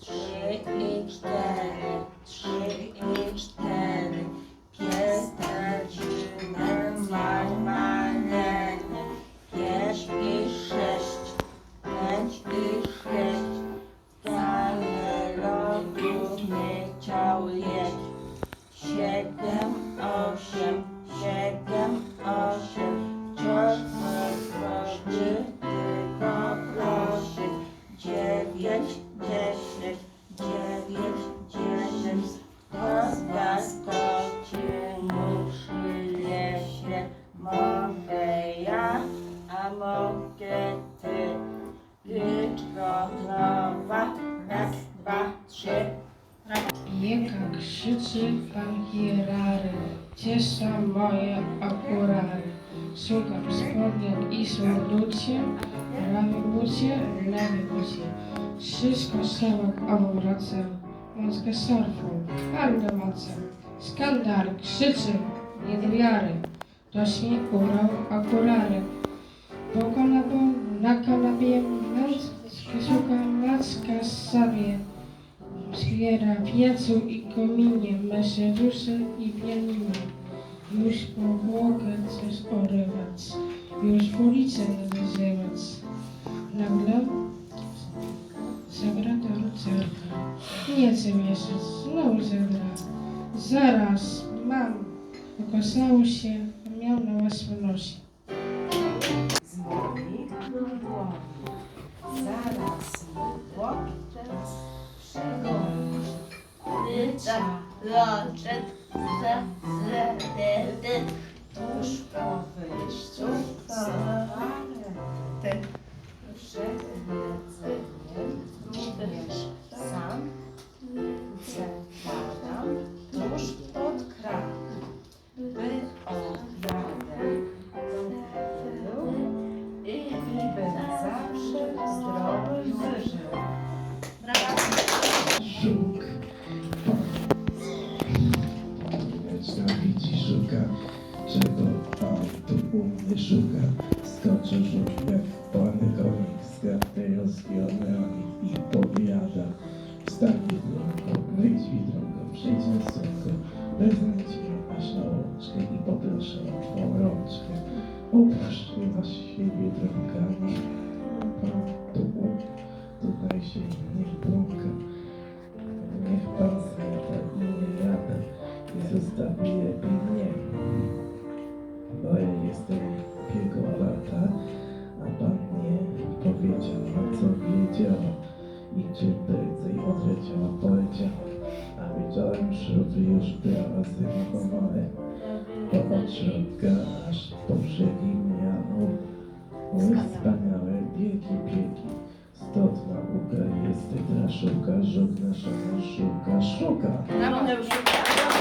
trzy i cztery, trzy i cztery. Pies delfinem ma manierę. Pięć i sześć, pięć i sześć. Wcale lodu nie chciał jeść. Siedem, osiem, siedem, osiem. Wciąż chodzi, tylko prosi. Dziewięć, ty. Liczko nowa, raz, dwa, trzy. Jaka krzyczy pan hierary, ciesza moje okulary. Szukam spodniak i surducie, prawej bucie, lewej bucie. Wszystko szałak obracam, mózgę szarfą, hardę macam. Skandal, krzyczy, nie do śmiechu okulary. Po kanapą, na kanapie, noc, szukam macka sobie. Zbiera piecu i kominie, mesze dusze i pianino. Już powłokę coś orywać, już ulicę nazywać. Nagle zagra do lucerka. Nie chcę znowu zagra. Zaraz, mam. Okazało się, miał na łasce nosie. Zaraz, Zaraz, mnie szuka. Skoczy jak pany konik, skrawkę rozwiony i powiada. Wstań drogą, wyjdź drogą, przyjdź na słonko, wezmę cię aż na łączkę i poproszę o twą rączkę. Opuść was siebie drogami, pan tu, tutaj się nie błąka. Niech Pan zmiata i nie rada i zostawi mnie. Ja jestem jego lata, a Pan nie powiedział, na co wiedziała. I czym prędzej odleciała, poleciała. A wieczorem śruby już synowe. To od środka aż po brzegi mianą. Oj, wspaniałe biegi, biegi. Stąd nauka jest dla szuka, naszego szuka, szuka. Neuszu.